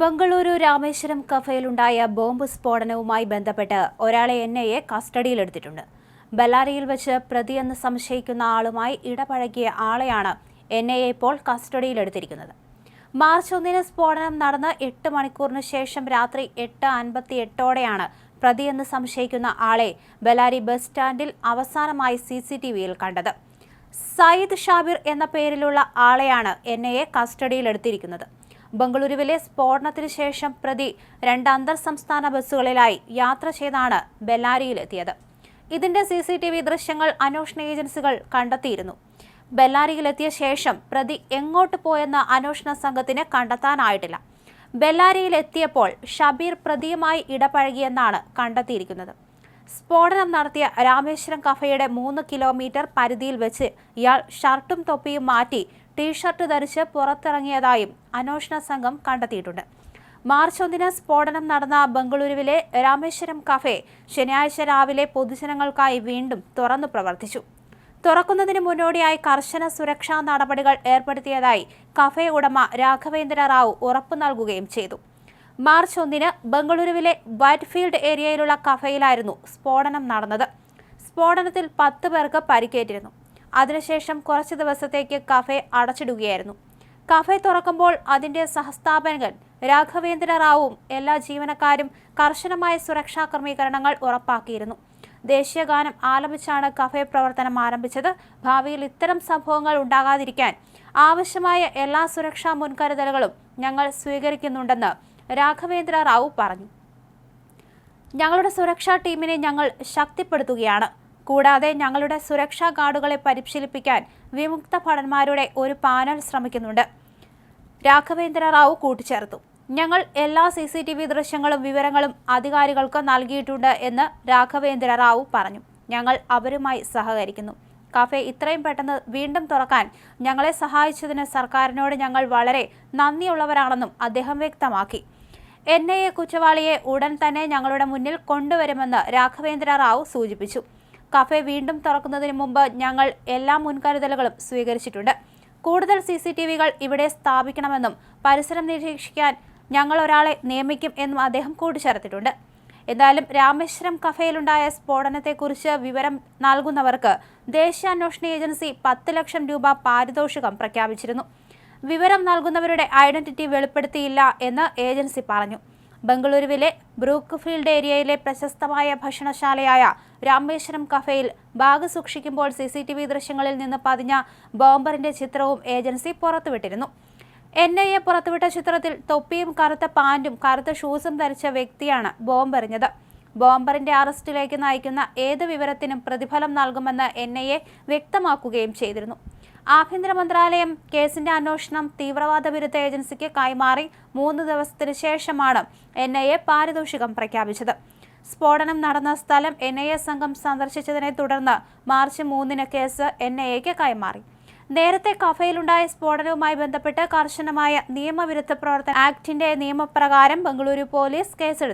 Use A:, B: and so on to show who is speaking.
A: ബംഗളൂരു രാമേശ്വരം കഫയിലുണ്ടായ ബോംബ് സ്ഫോടനവുമായി ബന്ധപ്പെട്ട് ഒരാളെ എൻ ഐ എ കസ്റ്റഡിയിലെടുത്തിട്ടുണ്ട്. ബല്ലാരിയിൽ വെച്ച് പ്രതിയെന്ന് സംശയിക്കുന്ന ആളുമായി ഇടപഴകിയ ആളെയാണ് എൻ ഐ എ ഇപ്പോൾ കസ്റ്റഡിയിലെടുത്തിരിക്കുന്നത്. മാർച്ച് ഒന്നിന് സ്ഫോടനം നടന്ന് എട്ട് മണിക്കൂറിന് ശേഷം രാത്രി എട്ട് അൻപത്തി എട്ടോടെയാണ് പ്രതിയെന്ന് സംശയിക്കുന്ന ആളെ ബല്ലാരി ബസ് സ്റ്റാൻഡിൽ അവസാനമായി സി സി ടി വിയിൽ കണ്ടത്. സയ്യിദ് ഷാബിർ എന്ന പേരിലുള്ള ആളെയാണ് എൻ ഐ എ കസ്റ്റഡിയിലെടുത്തിരിക്കുന്നത്. ബംഗളൂരുവിലെ സ്ഫോടനത്തിന് ശേഷം പ്രതി രണ്ട് അന്തർ സംസ്ഥാന ബസ്സുകളിലായി യാത്ര ചെയ്താണ് ബെല്ലാരിയിലെത്തിയത്. ഇതിന്റെ സി സി ടി വി ദൃശ്യങ്ങൾ അന്വേഷണ ഏജൻസികൾ കണ്ടെത്തിയിരുന്നു. ബെല്ലാരിയിലെത്തിയ ശേഷം പ്രതി എങ്ങോട്ട് പോയെന്ന അന്വേഷണ സംഘത്തിന് കണ്ടെത്താനായിട്ടില്ല. ബെല്ലാരിയിലെത്തിയപ്പോൾ ഷബീർ പ്രതിയുമായി ഇടപഴകിയെന്നാണ് കണ്ടെത്തിയിരിക്കുന്നത്. സ്ഫോടനം നടത്തിയ രാമേശ്വരം കഫയുടെ മൂന്ന് കിലോമീറ്റർ പരിധിയിൽ വെച്ച് ഇയാൾ ഷർട്ടും തൊപ്പിയും മാറ്റി ടീഷർട്ട് ധരിച്ച് പുറത്തിറങ്ങിയതായും അന്വേഷണ സംഘം കണ്ടെത്തിയിട്ടുണ്ട്. മാർച്ച് ഒന്നിന് സ്ഫോടനം നടന്ന ബംഗളൂരുവിലെ രാമേശ്വരം കഫേ ശനിയാഴ്ച രാവിലെ പൊതുജനങ്ങൾക്കായി വീണ്ടും തുറന്നു പ്രവർത്തിച്ചു. തുറക്കുന്നതിന് മുന്നോടിയായി കർശന സുരക്ഷാ നടപടികൾ ഏർപ്പെടുത്തിയതായി കഫേ ഉടമ രാഘവേന്ദ്ര റാവു ഉറപ്പു നൽകുകയും ചെയ്തു. മാർച്ച് ഒന്നിന് ബംഗളൂരുവിലെ വൈറ്റ്ഫീൽഡ് ഏരിയയിലുള്ള കഫയിലായിരുന്നു സ്ഫോടനം നടന്നത്. സ്ഫോടനത്തിൽ പത്ത് പേർക്ക് പരിക്കേറ്റിരുന്നു. അതിനുശേഷം കുറച്ച് ദിവസത്തേക്ക് കഫേ അടച്ചിടുകയായിരുന്നു. കഫേ തുറക്കുമ്പോൾ അതിന്റെ സഹസ്ഥാപകൻ രാഘവേന്ദ്ര റാവുവും എല്ലാ ജീവനക്കാരും കർശനമായ സുരക്ഷാ ക്രമീകരണങ്ങൾ ഉറപ്പാക്കിയിരുന്നു. ദേശീയഗാനം ആലപിച്ചാണ് കഫേ പ്രവർത്തനം ആരംഭിച്ചത്. ഭാവിയിൽ ഇത്തരം സംഭവങ്ങൾ ഉണ്ടാകാതിരിക്കാൻ ആവശ്യമായ എല്ലാ സുരക്ഷാ മുൻകരുതലുകളും ഞങ്ങൾ സ്വീകരിക്കുന്നുണ്ടെന്ന് രാഘവേന്ദ്ര റാവു പറഞ്ഞു. ഞങ്ങളുടെ സുരക്ഷാ ടീമിനെ ഞങ്ങൾ ശക്തിപ്പെടുത്തുകയാണ്. കൂടാതെ ഞങ്ങളുടെ സുരക്ഷാ ഗാർഡുകളെ പരിശീലിപ്പിക്കാൻ വിമുക്ത ഭടന്മാരുടെ ഒരു പാനൽ ശ്രമിക്കുന്നുണ്ട്. രാഘവേന്ദ്ര റാവു കൂട്ടിച്ചേർത്തു. ഞങ്ങൾ എല്ലാ സി സി ടി വി ദൃശ്യങ്ങളും വിവരങ്ങളും അധികാരികൾക്ക് നൽകിയിട്ടുണ്ട് എന്ന് രാഘവേന്ദ്ര റാവു പറഞ്ഞു. ഞങ്ങൾ അവരുമായി സഹകരിക്കുന്നു. കഫേ ഇത്രയും പെട്ടെന്ന് വീണ്ടും തുറക്കാൻ ഞങ്ങളെ സഹായിച്ചതിന് സർക്കാരിനോട് ഞങ്ങൾ വളരെ നന്ദിയുള്ളവരാണെന്നും അദ്ദേഹം വ്യക്തമാക്കി. എൻ ഐ എ കുറ്റവാളിയെ ഉടൻ തന്നെ ഞങ്ങളുടെ മുന്നിൽ കൊണ്ടുവരുമെന്ന് രാഘവേന്ദ്ര റാവു സൂചിപ്പിച്ചു. കഫേ വീണ്ടും തുറക്കുന്നതിന് മുമ്പ് ഞങ്ങൾ എല്ലാ മുൻകരുതലുകളും സ്വീകരിച്ചിട്ടുണ്ട്. കൂടുതൽ സി സി ടി വികൾ ഇവിടെ സ്ഥാപിക്കണമെന്നും പരിസരം നിരീക്ഷിക്കാൻ ഞങ്ങൾ ഒരാളെ നിയമിക്കും എന്നും അദ്ദേഹം കൂട്ടിച്ചേർത്തിട്ടുണ്ട്. എന്തായാലും രാമേശ്വരം കഫേയിലുണ്ടായ സ്ഫോടനത്തെക്കുറിച്ച് വിവരം നൽകുന്നവർക്ക് ദേശീയ അന്വേഷണ ഏജൻസി പത്ത് ലക്ഷം രൂപ പാരിതോഷികം പ്രഖ്യാപിച്ചിരുന്നു. വിവരം നൽകുന്നവരുടെ ഐഡന്റിറ്റി വെളിപ്പെടുത്തിയില്ല എന്ന് ഏജൻസി പറഞ്ഞു. ബംഗളൂരുവിലെ ബ്രൂക്ക് ഫീൽഡ് ഏരിയയിലെ പ്രശസ്തമായ ഭക്ഷണശാലയായ രാമേശ്വരം കഫയിൽ ബാഗ് സൂക്ഷിക്കുമ്പോൾ സി സി ടി വി ദൃശ്യങ്ങളിൽ നിന്ന് പതിഞ്ഞ ബോംബറിന്റെ ചിത്രവും ഏജൻസി പുറത്തുവിട്ടിരുന്നു. എൻ ഐ എ പുറത്തുവിട്ട ചിത്രത്തിൽ തൊപ്പിയും കറുത്ത പാന്റും കറുത്ത ഷൂസും ധരിച്ച വ്യക്തിയാണ് ബോംബെറിഞ്ഞത്. ബോംബറിന്റെ അറസ്റ്റിലേക്ക് നയിക്കുന്ന ഏത് വിവരത്തിനും പ്രതിഫലം നൽകുമെന്ന് എൻ വ്യക്തമാക്കുകയും ചെയ്തിരുന്നു. ആഭ്യന്തര മന്ത്രാലയം കേസിന്റെ അന്വേഷണം തീവ്രവാദ വിരുദ്ധ ഏജൻസിക്ക് കൈമാറി മൂന്ന് ദിവസത്തിന് ശേഷമാണ് എൻ ഐ എ പാരിതോഷികം പ്രഖ്യാപിച്ചത്. സ്ഫോടനം നടന്ന സ്ഥലം എൻ ഐ എ സംഘം സന്ദർശിച്ചതിനെ തുടർന്ന് മാർച്ച് മൂന്നിന് കേസ് എൻ ഐ എക്ക് കൈമാറി. നേരത്തെ കഫയിലുണ്ടായ സ്ഫോടനവുമായി ബന്ധപ്പെട്ട് കർശനമായ നിയമവിരുദ്ധ പ്രവർത്തന ആക്ടിന്റെ നിയമപ്രകാരം ബംഗളൂരു പോലീസ് കേസെടുത്തു.